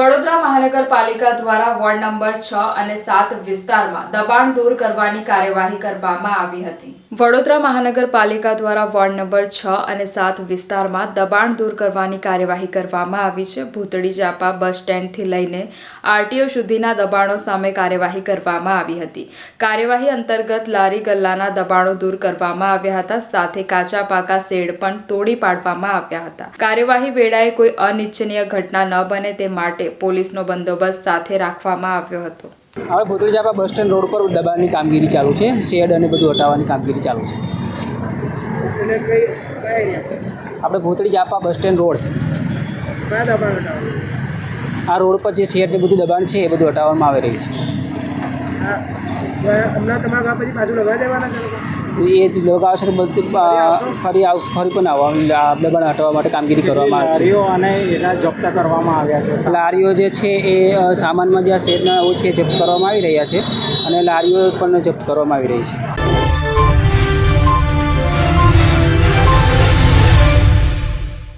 વડોદરા મહાનગરપાલિકા દ્વારા ward number છ અને સાત વિસ્તારમાં દબાણ દૂર કરવાની કાર્યવાહી કરવામાં આવી હતી. વડોદરા મહાનગરપાલિકા દ્વારા વોર્ડ નંબર છ અને સાત વિસ્તારમાં દબાણ દૂર કરવાની કાર્યવાહી કરવામાં આવી છે. ભૂતળી જાપા બસ સ્ટેન્ડથી લઈને આરટીઓ સુધીના દબાણો સામે કાર્યવાહી કરવામાં આવી હતી. કાર્યવાહી અંતર્ગત લારી ગલ્લાના દબાણો દૂર કરવામાં આવ્યા હતા. સાથે કાચા પાકા શેડ પણ તોડી પાડવામાં આવ્યા હતા. કાર્યવાહી વેળાએ કોઈ અનિચ્છનીય ઘટના ન બને તે માટે પોલીસનો બંદોબસ્ત સાથે રાખવામાં આવ્યો હતો. હવે ભૂતળી જાપા બસ સ્ટેન્ડ રોડ પર દબાણની કામગીરી ચાલુ છે શેડ અને બધું હટાવવાની કામગીરી ચાલુ છે. આપણે ભૂતળી જાપા બસ સ્ટેન્ડ રોડ. આ રોડ પર જે શેડ ને બધું દબાણ છે એ બધું હટાવવામાં આવી રહ્યું છે. હમણાં તમારા પછી પાછું લગાવી દેવાના? એ જ લોકો આવશે તો બધું ફરી આવશે ફરી પણ આવવા દબાણ હટાવવા માટે કામગીરી કરવામાં આવે છે. અને એના જપ્ત કરવામાં આવ્યા છે. લારીઓ જે છે એ સામાનમાં જ્યાં શેરના છે જપ્ત કરવામાં આવી રહ્યા છે અને લારીઓ પણ જપ્ત કરવામાં આવી રહી છે.